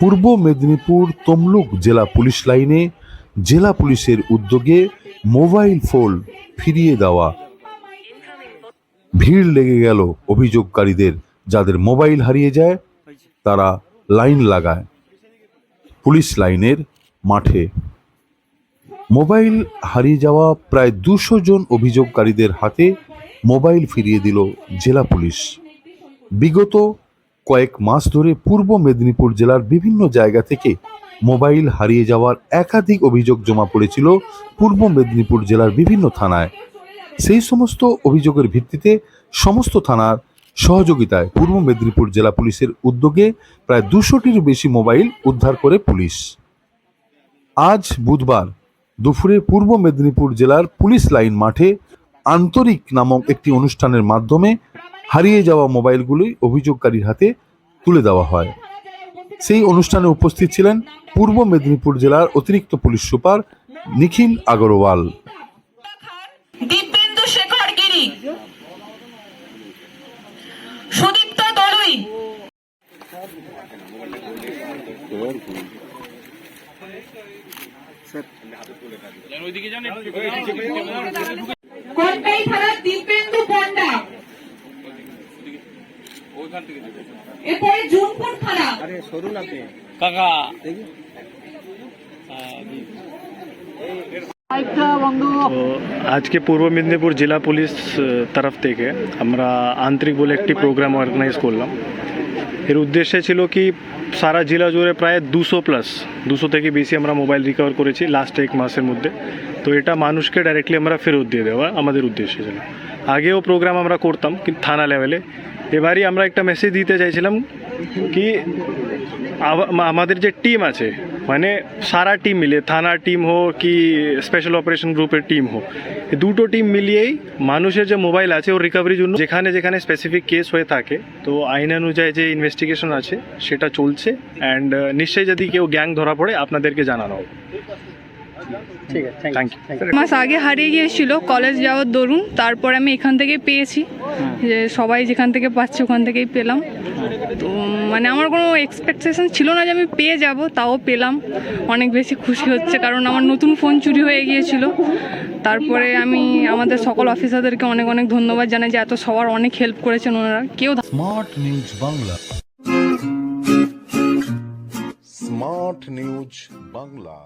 পূর্ব মেদিনীপুর তমলুক জেলা পুলিশ লাইনে জেলা পুলিশের উদ্যোগে মোবাইল ফোন ফিরিয়ে দেওয়া। ভিড় লেগে গেল অভিযোগকারীদের, যাদের মোবাইল হারিয়ে যায়, তারা লাইন লাগায়। পুলিশ লাইনের মাঠে। মোবাইল হারিয়ে যাওয়া প্রায় দুশো জন অভিযোগকারীদের হাতে মোবাইল ফিরিয়ে দিল জেলা পুলিশ। বিগত কয়েক মাস ধরে পূর্ব মেদিনীপুর জেলার বিভিন্ন জায়গা থেকে মোবাইল হারিয়ে যাওয়ার একাধিক অভিযোগ জমা পড়েছিল পূর্ব মেদিনীপুর জেলার বিভিন্ন থানায়। সেই সমস্ত অভিযোগের ভিত্তিতে সমস্ত থানার সহযোগিতায় পূর্ব মেদিনীপুর জেলা পুলিশের উদ্যোগে প্রায় দুশোটির বেশি মোবাইল উদ্ধার করে পুলিশ। আজ বুধবার দুপুরে পূর্ব মেদিনীপুর জেলার পুলিশ লাইন মাঠে আন্তরিক নামক একটি অনুষ্ঠানের মাধ্যমে হারিয়ে যাওয়া মোবাইলগুলি অভিযোগকারীর হাতে তুলে দেওয়া হয়। সেই অনুষ্ঠানে উপস্থিত ছিলেন পূর্ব মেদিনীপুর জেলার অতিরিক্ত পুলিশ সুপার নিখিল আগরওয়াল। দিব্যেন্দু শেখর গিরি। সুদীপ্ত দলুই। কনকাই থানা দিব্যেন্দু পণ্ডা এরপরে জুনপুর থানা। কাকা। তো আজকে পূর্ব মেদিনীপুর জেলা পুলিশ আহ, তরফ থেকে আমরা আন্তরিক বলে একটি প্রোগ্রাম অর্গানাইজ করলাম। এর উদ্দেশ্য ছিল কি সারা জেলা জুড়ে প্রায় দুশো প্লাস দুশো থেকে বেশি আমরা মোবাইল রিকভার করেছি লাস্ট এক মাসের মধ্যে। তো এটা মানুষকে ডাইরেক্টলি আমরা ফেরত দিয়ে দেওয়া আমাদের উদ্দেশ্য ছিল। আগেও প্রোগ্রাম আমরা করতাম, কিন্তু থানা লেভেলে এবারই আমরা একটা মেসেজ দিতে চাইছিলাম কি আমাদের যে টিম আছে মানে সারা টিম মিলে থানার টিম হোক কি স্পেশাল অপারেশন গ্রুপের টিম হোক দুটো টিম মিলিয়েই মানুষের যে মোবাইল আছে ওর রিকভারির জন্য যেখানে যেখানে স্পেসিফিক কেস হয়ে থাকে, তো আইন অনুযায়ী যে ইনভেস্টিগেশন আছে সেটা চলছে অ্যান্ড নিশ্চয়ই যদি কেউ গ্যাং ধরা পড়ে, আপনাদেরকে জানানো হবে। থ্যাংক ইউ মাস আগে হারিয়ে গিয়েছিল কলেজ যাওয়ার দরুন তারপর আমি এখান থেকে পেয়েছি। যে সবাই যেখান থেকে পাচ্ছে ওখান থেকেই পেলাম। তো মানে আমার কোনো এক্সপেকটেশন ছিল না যে আমি পেয়ে যাব তাও পেলাম। অনেক বেশি খুশি হচ্ছে কারণ আমার নতুন ফোন চুরি হয়ে গিয়েছিল। তারপরে আমি আমাদের সকল অফিসারদেরকে অনেক অনেক ধন্যবাদ জানাই যে এত সবার অনেক হেল্প করেছেন ওনারা। কেউ smart news Bangla smart news Bangla